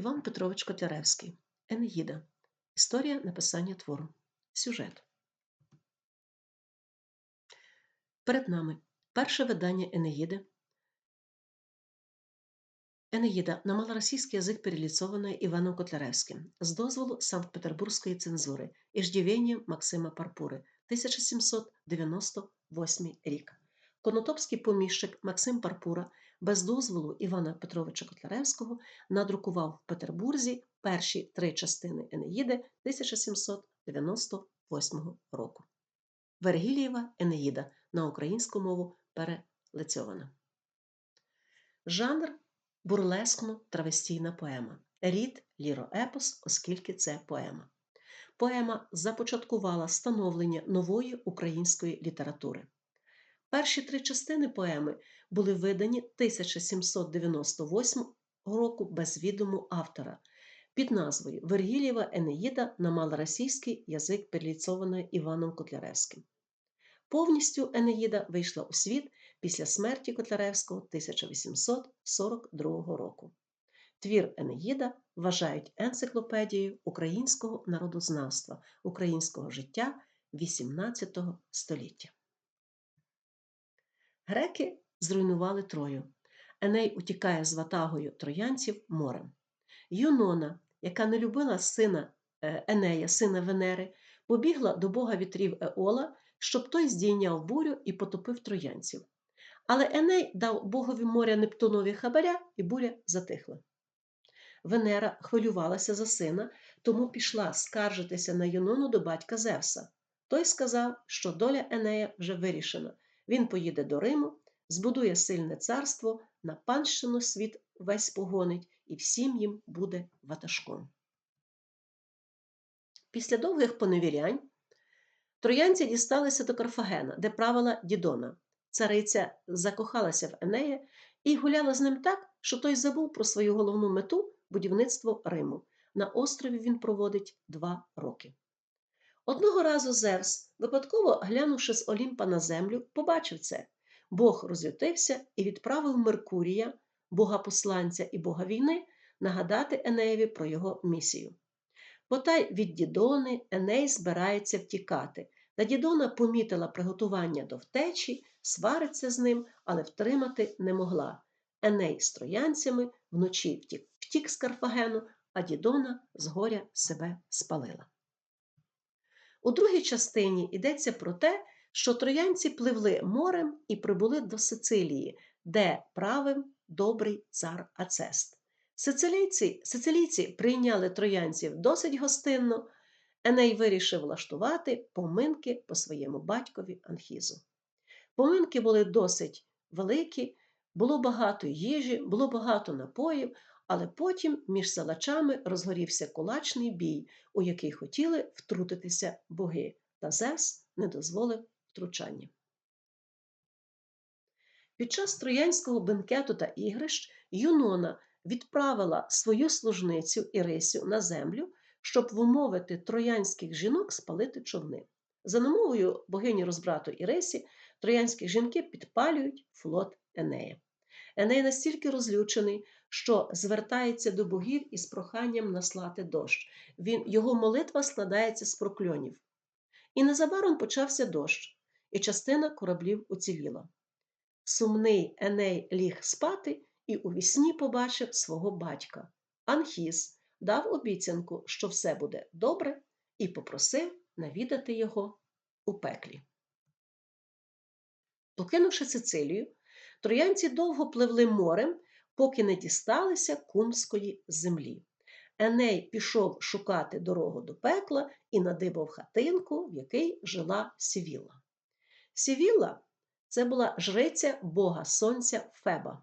Іван Петрович Котляревський. Енеїда. Історія написання твору. Сюжет. Перед нами перше видання Енеїди. Енеїда на малоросійський язик переліцована Іваном Котляревським з дозволу Санкт-Петербурзької цензури Іждівєння Максима Парпури 1798 рік. Конотопський поміщик Максим Парпура без дозволу Івана Петровича Котляревського надрукував в Петербурзі перші три частини Енеїди 1798 року. Вергілієва Енеїда на українську мову перелицьована. Жанр бурлескно травестійна поема. Рід ліроепос, оскільки це поема. Поема започаткувала становлення нової української літератури. Перші три частини поеми були видані 1798 року без відому автора під назвою Вергілєва Енеїда на малоросійський язик переліцована Іваном Котляревським. Повністю Енеїда вийшла у світ після смерті Котляревського 1842 року. Твір Енеїда вважають енциклопедією українського народознавства, українського життя XVIII століття. Греки зруйнували Трою. Еней утікає з ватагою троянців морем. Юнона, яка не любила сина е, Енея, сина Венери, побігла до бога вітрів Еола, щоб той здійняв бурю і потопив троянців. Але Еней дав богові моря Нептунові хабаря, і буря затихла. Венера хвилювалася за сина, тому пішла скаржитися на Юнону до батька Зевса. Той сказав, що доля Енея вже вирішена. Він поїде до Риму, збудує сильне царство, на панщину світ весь погонить, і всім їм буде ватажком. Після довгих поневірянь троянці дісталися до Карфагена, де правила Дідона. Цариця закохалася в Енея і гуляла з ним так, що той забув про свою головну мету будівництво Риму. На острові він проводить два роки. Одного разу Зевс, випадково глянувши з Олімпа на землю, побачив це. Бог розлютився і відправив Меркурія, бога посланця і бога війни, нагадати Енеєві про його місію. Потай від Дідони Еней збирається втікати, та Дідона помітила приготування до втечі, свариться з ним, але втримати не могла. Еней з троянцями вночі втік, втік з Карфагену, а Дідона з горя себе спалила. У другій частині йдеться про те, що троянці пливли морем і прибули до Сицилії, де правив добрий цар Ацест. Сицилійці, сицилійці прийняли троянців досить гостинно, Еней вирішив влаштувати поминки по своєму батькові Анхізу. Поминки були досить великі, було багато їжі, було багато напоїв, але потім між селачами розгорівся кулачний бій, у який хотіли втрутитися боги, та Зевс не дозволив втручання. Під час троянського бенкету та ігрищ Юнона відправила свою служницю Ірисю на землю, щоб вмовити троянських жінок спалити човни. За намовою богині розбрату Ірисі, троянські жінки підпалюють флот Енея. Еней настільки розлючений, що звертається до богів із проханням наслати дощ. Він, Його молитва складається з прокльонів. І незабаром почався дощ, і частина кораблів уціліла. Сумний Еней ліг спати і у вісні побачив свого батька. Анхіс дав обіцянку, що все буде добре, і попросив навідати його у пеклі. Покинувши Сицилію, троянці довго пливли морем поки не дісталися кумської землі. Еней пішов шукати дорогу до пекла і надибав хатинку, в якій жила Сівіла. Сівіла це була жриця бога сонця Феба.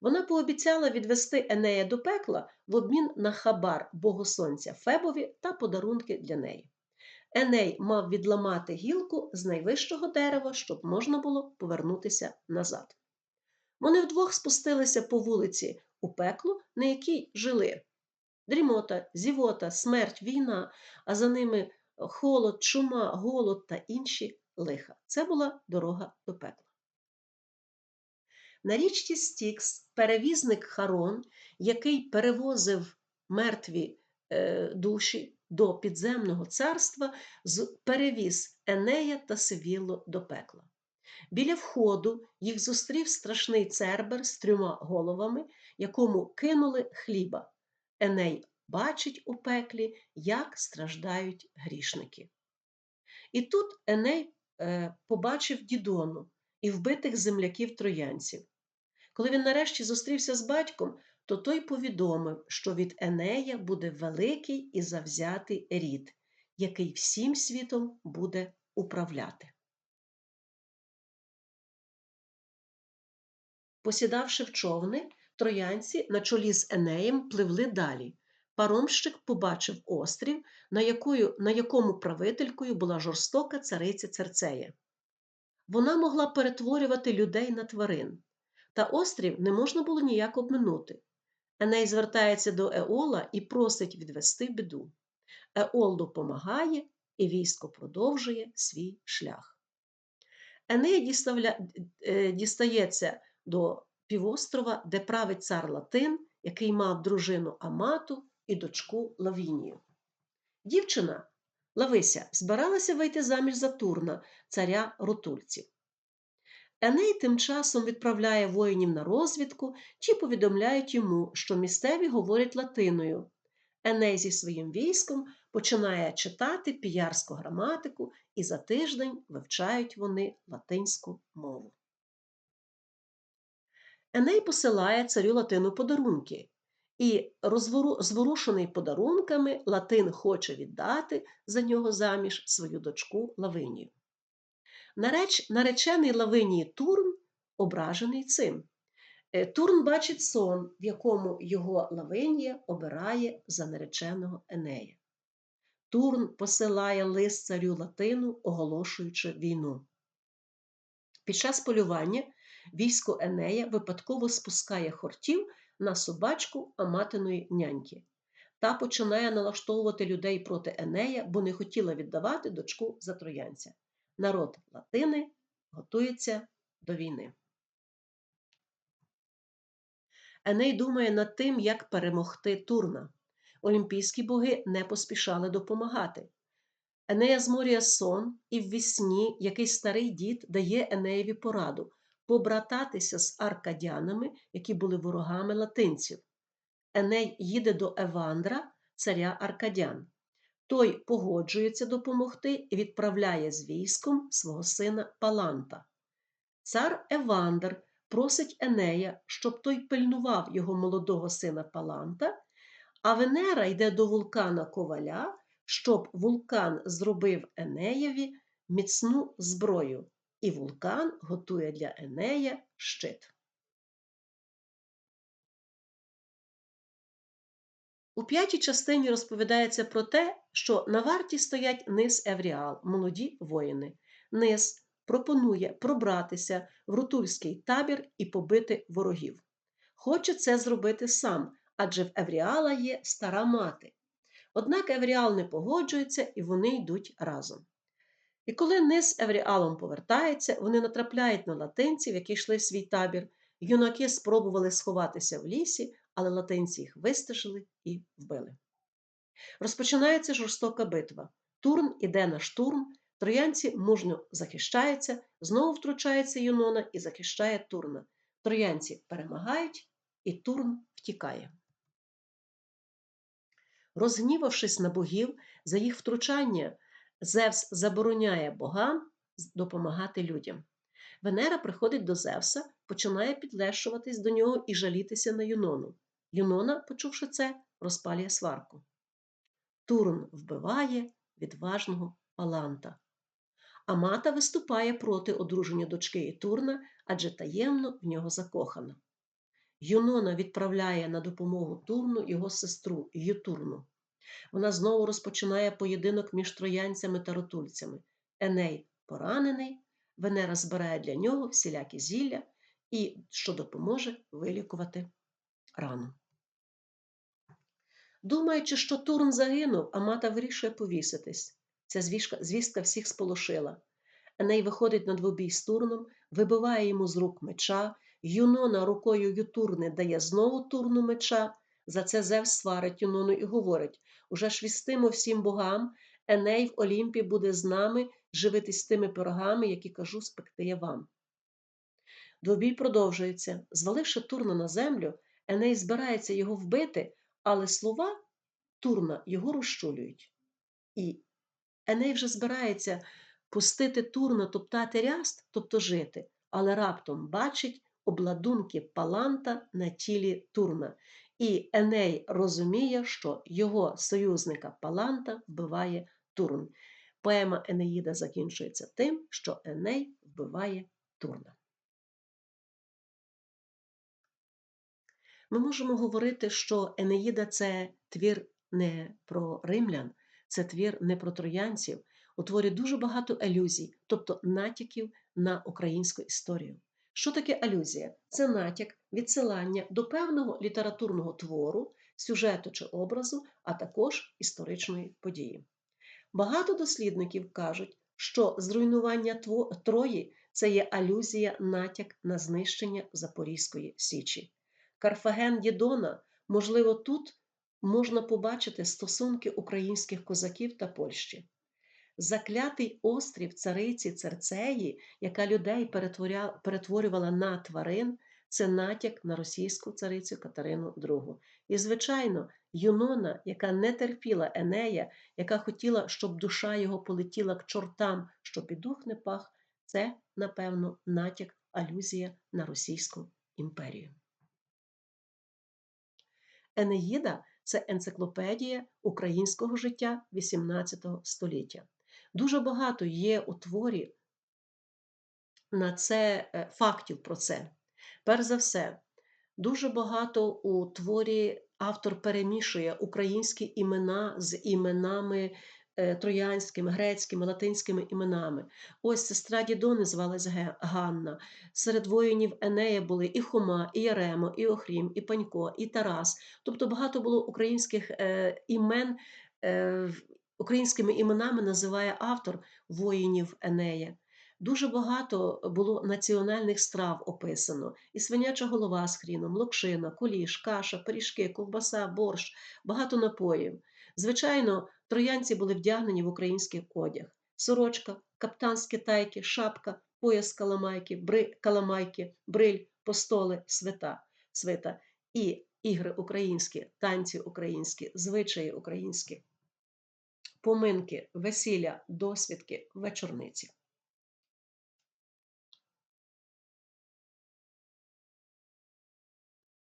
Вона пообіцяла відвести Енея до пекла в обмін на хабар богу сонця Фебові та подарунки для неї. Еней мав відламати гілку з найвищого дерева, щоб можна було повернутися назад. Вони вдвох спустилися по вулиці у пекло, на якій жили. Дрімота, зівота, смерть, війна, а за ними холод, чума, голод та інші лиха. Це була дорога до пекла. На річці Стікс перевізник Харон, який перевозив мертві е, душі до підземного царства, перевіз Енея та Севілло до пекла. Біля входу їх зустрів страшний цербер з трьома головами, якому кинули хліба. Еней бачить у пеклі, як страждають грішники. І тут Еней побачив Дідону і вбитих земляків троянців. Коли він нарешті зустрівся з батьком, то той повідомив, що від Енея буде великий і завзятий рід, який всім світом буде управляти. Посідавши в човни, троянці на чолі з Енеєм пливли далі. Паромщик побачив острів, на, якою, на якому правителькою була жорстока цариця Церцея. Вона могла перетворювати людей на тварин, та острів не можна було ніяк обминути. Еней звертається до Еола і просить відвести біду. Еол допомагає, і військо продовжує свій шлях. Еней. Е, дістається до півострова, де править цар Латин, який мав дружину Амату і дочку Лавінію. Дівчина Лавися збиралася вийти заміж за Турна, царя рутульців. Еней тим часом відправляє воїнів на розвідку, ті повідомляють йому, що місцеві говорять латиною. Еней зі своїм військом починає читати піярську граматику, і за тиждень вивчають вони латинську мову. Еней посилає царю Латину подарунки, і зворушений подарунками Латин хоче віддати за нього заміж свою дочку Лавинію. Нареч, наречений Лавинії Турн ображений цим. Е, Турн бачить сон, в якому його Лавинія обирає за нареченого Енея. Турн посилає лист царю Латину, оголошуючи війну. Під час полювання військо Енея випадково спускає хортів на собачку Аматиної няньки та починає налаштовувати людей проти Енея, бо не хотіла віддавати дочку за троянця. Народ Латини готується до війни. Еней думає над тим, як перемогти Турна. Олімпійські боги не поспішали допомагати. Енея зморює сон, і в вісні якийсь старий дід дає Енеєві пораду побрататися з аркадянами, які були ворогами латинців. Еней їде до Евандра, царя Аркадян. Той погоджується допомогти і відправляє з військом свого сина Паланта. Цар Евандр просить Енея, щоб той пильнував його молодого сина Паланта, а Венера йде до вулкана Коваля, щоб вулкан зробив Енеєві міцну зброю, і вулкан готує для Енея щит. У п'ятій частині розповідається про те, що на варті стоять низ Евріал, молоді воїни. Низ пропонує пробратися в рутульський табір і побити ворогів. Хоче це зробити сам, адже в Евріала є стара мати. Однак Евріал не погоджується і вони йдуть разом. І коли низ Евріалом повертається, вони натрапляють на латинців, які йшли в свій табір. Юнаки спробували сховатися в лісі, але латинці їх вистежили і вбили. Розпочинається жорстока битва. Турн іде на штурм, троянці мужньо захищаються, знову втручається Юнона і захищає Турна. Троянці перемагають, і Турн втікає. Розгнівавшись на богів за їх втручання, Зевс забороняє богам допомагати людям. Венера приходить до Зевса, починає підлещуватись до нього і жалітися на Юнону. Юнона, почувши це, розпалює сварку. Турн вбиває відважного Паланта. Амата виступає проти одруження дочки і Турна, адже таємно в нього закохана. Юнона відправляє на допомогу Турну його сестру Ютурну. Вона знову розпочинає поєдинок між троянцями та ротульцями. Еней поранений, Венера збирає для нього всілякі зілля і що допоможе вилікувати рану. Думаючи, що Турн загинув, Амата вирішує повіситись. Ця звістка всіх сполошила. Еней виходить на двобій з Турном, вибиває йому з рук меча, Юнона рукою Ютурни дає знову турну меча, За це Зевс сварить Юнону і говорить уже ж вістимо всім богам, Еней в Олімпі буде з нами живитись тими пирогами, які кажу, спекти я вам. Двобій продовжується. Зваливши Турна на землю, Еней збирається його вбити, але слова Турна його розчулюють. І Еней вже збирається пустити Турна топтати ряст, тобто жити, але раптом бачить обладунки Паланта на тілі Турна. І Еней розуміє, що його союзника Паланта вбиває Турн. Поема Енеїда закінчується тим, що Еней вбиває Турна. Ми можемо говорити, що Енеїда це твір не про римлян, це твір не про троянців. У творі дуже багато алюзій, тобто натяків на українську історію. Що таке алюзія? Це натяк, відсилання до певного літературного твору, сюжету чи образу, а також історичної події. Багато дослідників кажуть, що зруйнування Трої це є алюзія натяк на знищення Запорізької Січі. Карфаген Дідона, можливо, тут можна побачити стосунки українських козаків та Польщі. Заклятий острів цариці Церцеї, яка людей перетворювала на тварин, це натяк на російську царицю Катерину II. І, звичайно, Юнона, яка не терпіла Енея, яка хотіла, щоб душа його полетіла к чортам, щоб і дух не пах, це, напевно, натяк, алюзія на Російську імперію. Енеїда це енциклопедія українського життя XVIII століття. Дуже багато є у творі на це е, фактів про це. Перш за все, дуже багато у творі автор перемішує українські імена з іменами Е, троянськими, грецькими, латинськими іменами. Ось сестра Дідони звалась Ганна. Серед воїнів Енея були і Хома, і Яремо, і Охрім, і Панько, і Тарас. Тобто багато було українських е, імен, українськими іменами називає автор воїнів Енея. Дуже багато було національних страв описано: і свиняча голова з хріном, локшина, куліш, каша, пиріжки, ковбаса, борщ, багато напоїв. Звичайно, троянці були вдягнені в український одяг: сорочка, каптанські тайки, шапка, пояс каламайки, бри, каламайки, бриль, постоли, свита, свита і ігри українські, танці українські, звичаї українські, поминки, весілля, досвідки, вечорниці.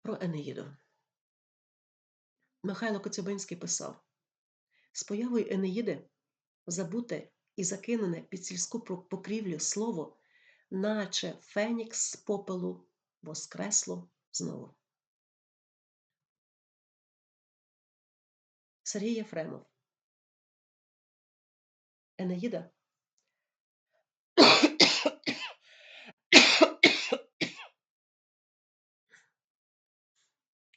Про Енеїду. Михайло Коцюбинський писав з появою Енеїди забуте і закинене під сільську покрівлю слово, наче Фенікс з попелу воскресло знову. Сергій Єфремов. Енеїда.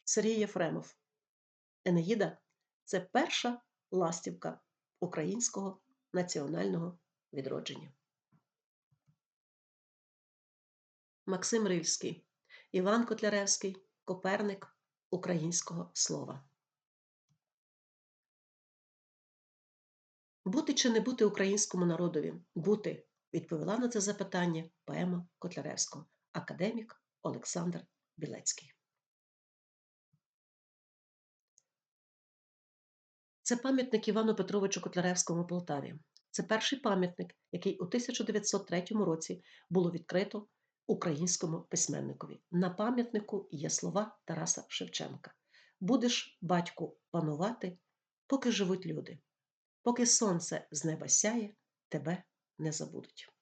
Сергій Єфремов. Енеїда це перша ластівка українського національного відродження. Максим Рильський, Іван Котляревський, Коперник українського слова. Бути чи не бути українському народові? Бути, відповіла на це запитання поема Котляревського, академік Олександр Білецький. Це пам'ятник Івану Петровичу Котляревському у Полтаві. Це перший пам'ятник, який у 1903 році було відкрито українському письменникові. На пам'ятнику є слова Тараса Шевченка: Будеш, батьку, панувати, поки живуть люди, поки сонце з неба сяє, тебе не забудуть.